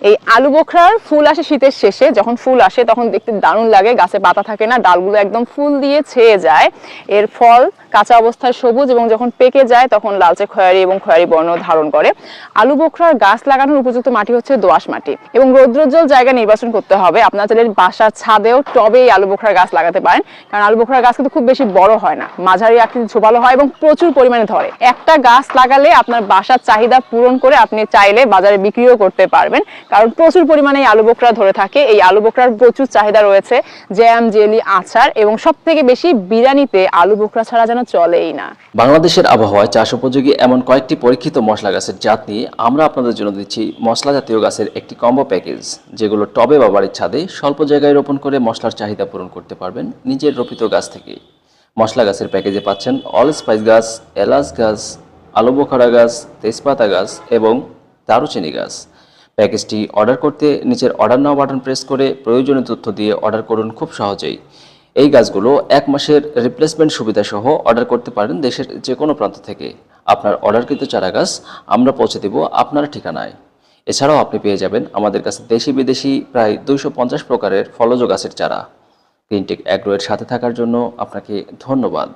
এই আলু বোখরার ফুল আসে শীতের শেষে। যখন ফুল আসে, তখন দেখতে দারুণ লাগে। গাছে পাতা থাকে না, ডালগুলো একদম ফুল দিয়ে ছেয়ে যায়। এর ফল কাঁচা অবস্থায় সবুজ এবং যখন পেকে যায় তখন লালচে খয়েরি এবং খয়েরি বর্ণ ধারণ করে। আলু বোখরার গাছ লাগানোর উপযুক্ত মাটি হচ্ছে দোআঁশ মাটি এবং রৌদ্রোজ্জ্বল জায়গা নির্বাচন করতে হবে। আপনার চাইলে বাসার ছাদেও টবে এই আলু বোখরার গাছ লাগাতে পারেন, কারণ আলু বোখরার গাছ কিন্তু খুব বেশি বড় হয় না, মাঝারি আকৃতি ঝোপালো হয় এবং প্রচুর পরিমাণে ধরে। একটা গাছ লাগালে আপনার বাসার চাহিদা পূরণ করে আপনি চাইলে বাজারে বিক্রিও করতে পারবেন, কারণ প্রচুর পরিমাণে এই আলু বোখরা ধরে থাকে। এই আলু বোখরার প্রচুর চাহিদা রয়েছে, জ্যাম, জেলি, আচার এবং সব থেকে বেশি বিরিয়ানিতে আলু বোখরা ছাড়া যেন চলেই না। বাংলাদেশের আবহাওয়ায় চাষ উপযোগী এমন কয়েকটি পরীক্ষিত মশলা গাছের জাত নিয়ে আমরা আপনাদের জন্য দিচ্ছি মশলা জাতীয় গাছের একটি কম্বো প্যাকেজ, যেগুলো টবে বা বাড়ির ছাদে স্বল্প জায়গায় রোপণ করে মশলার চাহিদা পূরণ করতে পারবেন নিজের রোপিত গাছ থেকে। মশলা গাছের প্যাকেজে পাচ্ছেন অল স্পাইস গাছ, এলাচ গাছ আলু বোখারা গাছ, তেজপাতা গাছ এবং দারুচিনি গাছ। প্যাকেজটি অর্ডার করতে নিচের অর্ডার নাও বাটন প্রেস করে প্রয়োজনীয় তথ্য দিয়ে অর্ডার করুন খুব সহজেই। এই গাছগুলো এক মাসের রিপ্লেসমেন্ট সুবিধা সহ অর্ডার করতে পারেন দেশের যে কোনো প্রান্ত থেকে। আপনার অর্ডারকৃত চারা গাছ আমরা পৌঁছে দেব আপনার ঠিকানায়। এছাড়াও আপনি পেয়ে যাবেন আমাদের কাছে দেশি বিদেশি প্রায় দুইশো পঞ্চাশ প্রকারের ফলজ গাছের চারা। গ্রিনটেক অ্যাগ্রোয়ের সাথে থাকার জন্য আপনাকে ধন্যবাদ।